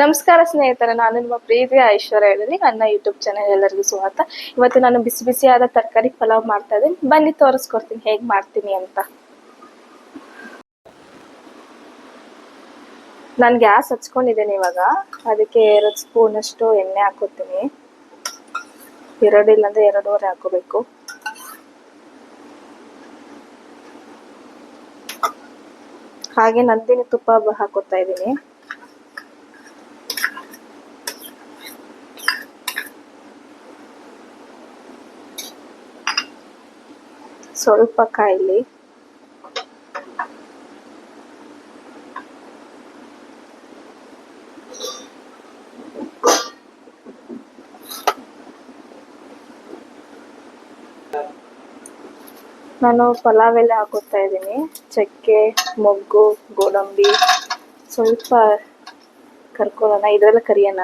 ನಮಸ್ಕಾರ ಸ್ನೇಹಿತರೆ, ನಾನು ನಿಮ್ಮ ಪ್ರೀತಿಯ ಐಶ್ವರ್ಯ ಹೇಳಿದ್ರಿ ನನ್ನ ಯೂಟ್ಯೂಬ್ ಚಾನೆಲ್ ಎಲ್ಲರಿಗೂ ಸ್ವಾಗತ. ಇವತ್ತು ನಾನು ಬಿಸಿ ಬಿಸಿಯಾದ ತರಕಾರಿ ಪಲಾವ್ ಮಾಡ್ತಾ ಇದ್ದೀನಿ. ಬನ್ನಿ ತೋರಿಸ್ಕೊಡ್ತೀನಿ ಹೇಗೆ ಮಾಡ್ತೀನಿ ಅಂತ. ನಾನು ಗ್ಯಾಸ್ ಹಚ್ಕೊಂಡಿದ್ದೀನಿ ಇವಾಗ. ಅದಕ್ಕೆ ಎರಡು ಸ್ಪೂನ್ ಅಷ್ಟು ಎಣ್ಣೆ ಹಾಕೋತೀನಿ ಎರಡು ಇಲ್ಲಾಂದ್ರೆ ಎರಡೂವರೆ ಹಾಕೋಬೇಕು ಹಾಗೆ ನಂದಿನಿ ತುಪ್ಪ ಹಾಕೋತಾ ಇದ್ದೀನಿ. ಸ್ವಲ್ಪ ಕಾಯಿಲಿ. ನಾನು ಪಲಾವ್ ಎಲ್ಲ ಹಾಕೋತಾ ಇದ್ದೀನಿ. ಚಕ್ಕೆ ಮೊಗ್ಗು ಗೋಡಂಬಿ ಸ್ವಲ್ಪ ಕರ್ಕೊಳ್ಳೋಣ. ಇದೆಲ್ಲ ಕರಿಯೋಣ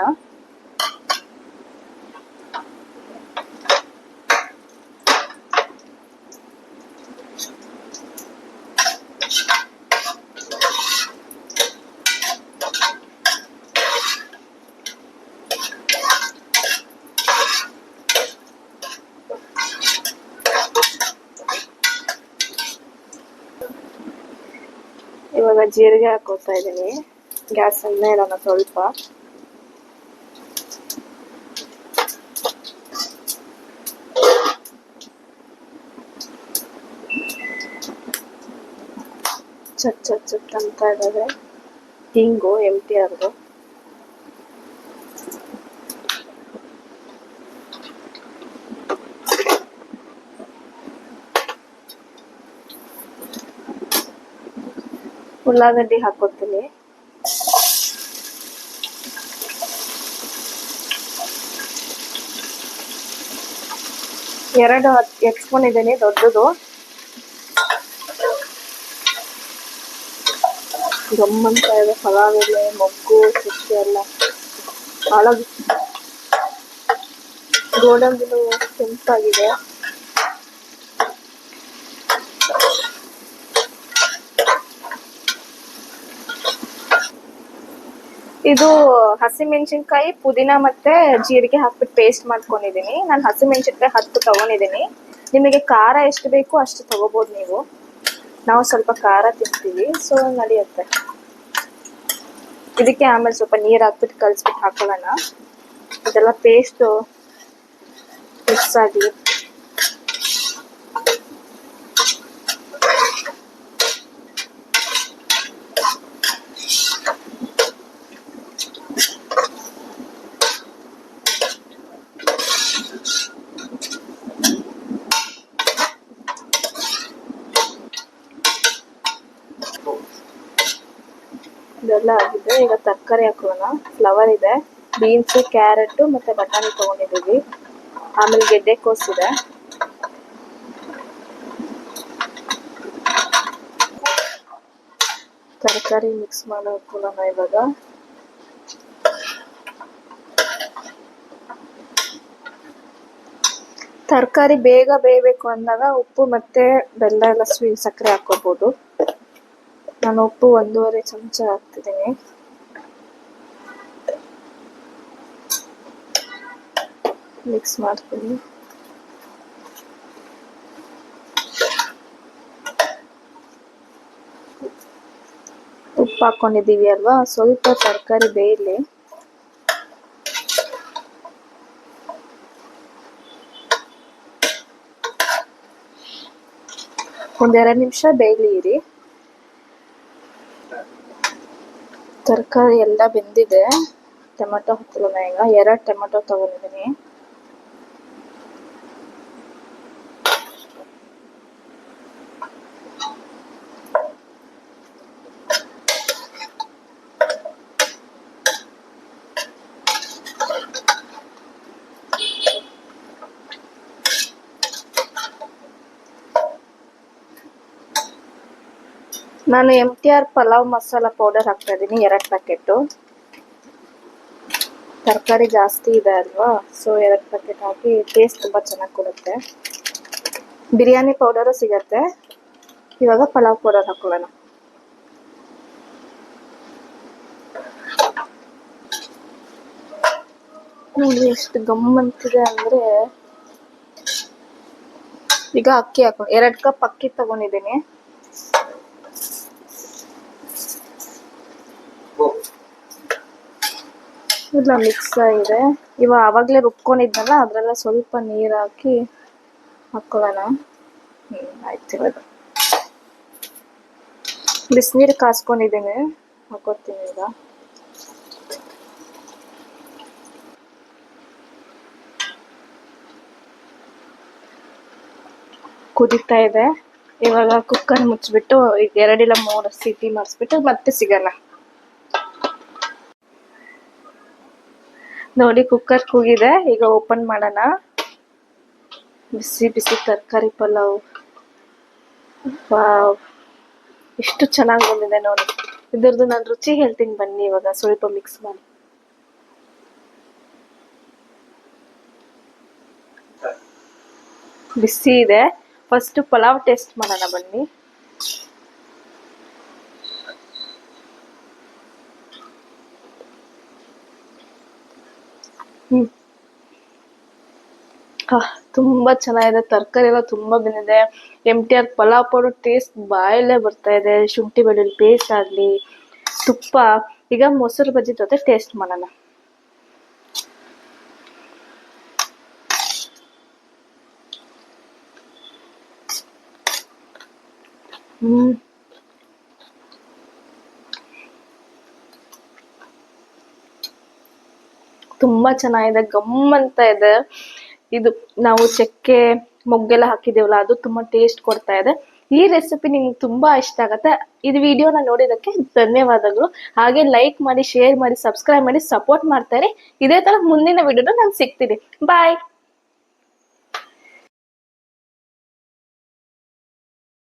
ಇವಾಗ ಜೀರಿಗೆ ಹಾಕೋತಾ ಇದ್ದೀನಿ. ಗ್ಯಾಸ್ ಅನ್ನ ಇಡೋಣ ಸ್ವಲ್ಪ. ಚಟ್ ಚಟ್ ಚಟ್ ಅಂತ ಇದಾವೆ ಹಿಂಗು ಎಂ ಟಿ ಉಳ್ಳಾಗಡ್ಡಿ ಹಾಕೋತೀನಿ ಎರಡು ಎಕ್ಸ್ಕೊಂಡಿದ್ದೀನಿ ದೊಡ್ಡದು. ಗಮ್ಮಂತ ಇದೆ ಪಲಾವ್ ಎಲೆ ಮೊಗ್ಗು ಚಕ್ಕೆ ಎಲ್ಲ. ಹಾಳಾಗಿ ಗೋಡಂಬಿನೂ ಕೆಂಪಾಗಿದೆ. ಇದು ಹಸಿಮೆಣಸಿನ್ಕಾಯಿ, ಪುದೀನ ಮತ್ತೆ ಜೀರಿಗೆ ಹಾಕ್ಬಿಟ್ಟು ಪೇಸ್ಟ್ ಮಾಡ್ಕೊಂಡಿದ್ದೀನಿ ನಾನು ಹಸಿಮೆಣಸಿನ್ಕಾಯಿ ಹತ್ತು ತಗೊಂಡಿದ್ದೀನಿ ನಿಮಗೆ ಖಾರ ಎಷ್ಟು ಬೇಕು ಅಷ್ಟು ತಗೋಬೋದು ನೀವು. ನಾವು ಸ್ವಲ್ಪ ಖಾರ ತಿಂತೀವಿ. ಸೊ ನಡೆಯುತ್ತೆ. ಇದಕ್ಕೆ ಆಮೇಲೆ ಸ್ವಲ್ಪ ನೀರು ಹಾಕ್ಬಿಟ್ಟು ಕಲಿಸ್ಬಿಟ್ಟು ಹಾಕೊಳ್ಳೋಣ. ಇದೆಲ್ಲ ಪೇಸ್ಟು ಮಿಕ್ಸ್ ಆಗಿ ಇದೆಲ್ಲ ಆಗಿದೆ ಈಗ ತರಕಾರಿ ಹಾಕೋಣ. ಫ್ಲವರ್ ಇದೆ ಬೀನ್ಸು ಕ್ಯಾರೆಟ್ ಮತ್ತೆ ಬಟಾಣಿ ತೊಗೊಂಡಿದ್ದೀವಿ. ಆಮೇಲೆ ಗೆಡ್ಡೆಕೋಸ್ ಇದೆ. ತರಕಾರಿ ಮಿಕ್ಸ್ ಮಾಡಿ ಹಾಕೊಳ್ಳೋಣ ಇವಾಗ. ತರಕಾರಿ ಬೇಗ ಬೇಯಬೇಕು ಅಂದಾಗ ಉಪ್ಪು ಮತ್ತೆ ಬೆಲ್ಲ ಎಲ್ಲ ಸ್ವೀ ಸಕ್ಕರೆ ಹಾಕೋಬಹುದು ನಾನು ಉಪ್ಪು ಒಂದೂವರೆ ಚಮಚ ಹಾಕ್ತಿದ್ದೀನಿ. ಮಿಕ್ಸ್ ಮಾಡ್ತೀನಿ. ಉಪ್ಪು ಹಾಕೊಂಡಿದ್ದೀವಿ ಅಲ್ವಾ? ಸ್ವಲ್ಪ ತರಕಾರಿ ಬೇಯಲಿ ಒಂದೆರಡು ನಿಮಿಷ ಬೇಯಲಿ ಇರಿ ತರಕಾರಿ ಎಲ್ಲ ಬೆಂದಿದೆ. ಟೊಮೆಟೊ ಹತ್ತಿಲ್ಲ ಈಗ ಎರಡು ಟೊಮೆಟೊ ತಗೊಂಡಿದ್ದೀನಿ ನಾನು M T R pulao masala powder ಹಾಕ್ತಾ ಇದ್ದೀನಿ, ಎರಡು ಪ್ಯಾಕೆಟು ತರಕಾರಿ ಜಾಸ್ತಿ ಇದೆ ಅಲ್ವಾ ಸೊ ಎರಡು ಪ್ಯಾಕೆಟ್ ಹಾಕಿ ಟೇಸ್ಟ್ ತುಂಬ ಚೆನ್ನಾಗಿ ಕೊಡುತ್ತೆ. ಬಿರಿಯಾನಿ ಪೌಡರು ಸಿಗತ್ತೆ. ಇವಾಗ ಪಲಾವ್ ಪೌಡರ್ ಹಾಕೊಳ್ಳೋಣ. ನೋಡಿ ಎಷ್ಟು ಗಮ್ ಅಂತಿದೆ ಅಂದ್ರೆ, ಈಗ ಅಕ್ಕಿ ಹಾಕೊಂಡು ಎರಡು ಕಪ್ ಅಕ್ಕಿ ತಗೊಂಡಿದ್ದೀನಿ. ಇಲ್ಲ ಮಿಕ್ಸ್ ಆಗಿದೆ. ಇವಾಗ ಆವಾಗಲೇ ರುಬ್ಕೊಂಡಿದ್ನಲ್ಲ ಅದ್ರೆಲ್ಲ ಸ್ವಲ್ಪ ನೀರ್ ಹಾಕಿ ಹಾಕೊಳ್ಳೋಣ. ಹ್ಮ್, ಆಯ್ತು ಇವಾಗ. ಬಿಸಿನೀರು ಹಾಕೋತೀನಿ ಈಗ. ಕುದೀತಾ ಇದೆ. ಇವಾಗ ಕುಕ್ಕರ್ ಮುಚ್ಚಿಬಿಟ್ಟು, ಈಗ ಎರಡಿಲ್ಲ, ಮೂರು ಸೀಟಿ ಮಾಡಿಸ್ಬಿಟ್ಟು ಮತ್ತೆ ಸಿಗಲ್ಲ ನೋಡಿ ಕುಕ್ಕರ್ ಕೂಗಿದೆ. ಈಗ ಓಪನ್ ಮಾಡೋಣ. ಬಿಸಿ ಬಿಸಿ ತರಕಾರಿ ಪಲಾವ್. ಎಷ್ಟು ಚೆನ್ನಾಗಿ ಬಂದಿದೆ ನೋಡಿ. ಇದ್ರದ್ದು ನಾನು ರುಚಿ ಹೇಳ್ತೀನಿ ಬನ್ನಿ ಇವಾಗ, ಸ್ವಲ್ಪ ಮಿಕ್ಸ್ ಮಾಡಿ. ಬಿಸಿ ಇದೆ. ಫಸ್ಟ್ ಪಲಾವ್ ಟೇಸ್ಟ್ ಮಾಡೋಣ ಬನ್ನಿ. ತುಂಬಾ ಚೆನ್ನಾಗಿದೆ. ತರಕಾರಿ ಎಲ್ಲ ತುಂಬಾ ಬಂದಿದೆ. M T R pulao powder taste ಬಾಯಲ್ಲೇ ಬರ್ತಾ ಇದೆ. ಶುಂಠಿ ಬೆಳ್ಳುಳ್ಳಿ ಪೇಸ್ಟ್ ಆಗ್ಲಿ, ತುಪ್ಪ, ಈಗ ಮೊಸರು ಬಜ್ಜಿ ಜೊತೆ ಟೇಸ್ಟ್ ಮಾಡೋಣ. ತುಂಬಾ ಚೆನ್ನಾಗಿದೆ, ಗಮ್ ಅಂತ ಇದೆ. ಇದು ನಾವು ಚಕ್ಕೆ ಮೊಗ್ಗೆಲ್ಲ ಹಾಕಿದೇವಲ್ಲ, ಅದು ತುಂಬಾ ಟೇಸ್ಟ್ ಕೊಡ್ತಾ ಇದೆ. ಈ ರೆಸಿಪಿ ನಿಮ್ಗೆ ತುಂಬಾ ಇಷ್ಟ ಆಗತ್ತೆ. ಇದು ವಿಡಿಯೋನ ನೋಡಿದಕ್ಕೆ ಧನ್ಯವಾದಗಳು. ಹಾಗೆ ಲೈಕ್ ಮಾಡಿ ಶೇರ್ ಮಾಡಿ ಸಬ್ಸ್ಕ್ರೈಬ್ ಮಾಡಿ ಸಪೋರ್ಟ್ ಮಾಡ್ತಾರೆ ಇದೇ ತರ ಮುಂದಿನ ವಿಡಿಯೋನ ನಾನು ಸಿಗ್ತೀನಿ. ಬಾಯ್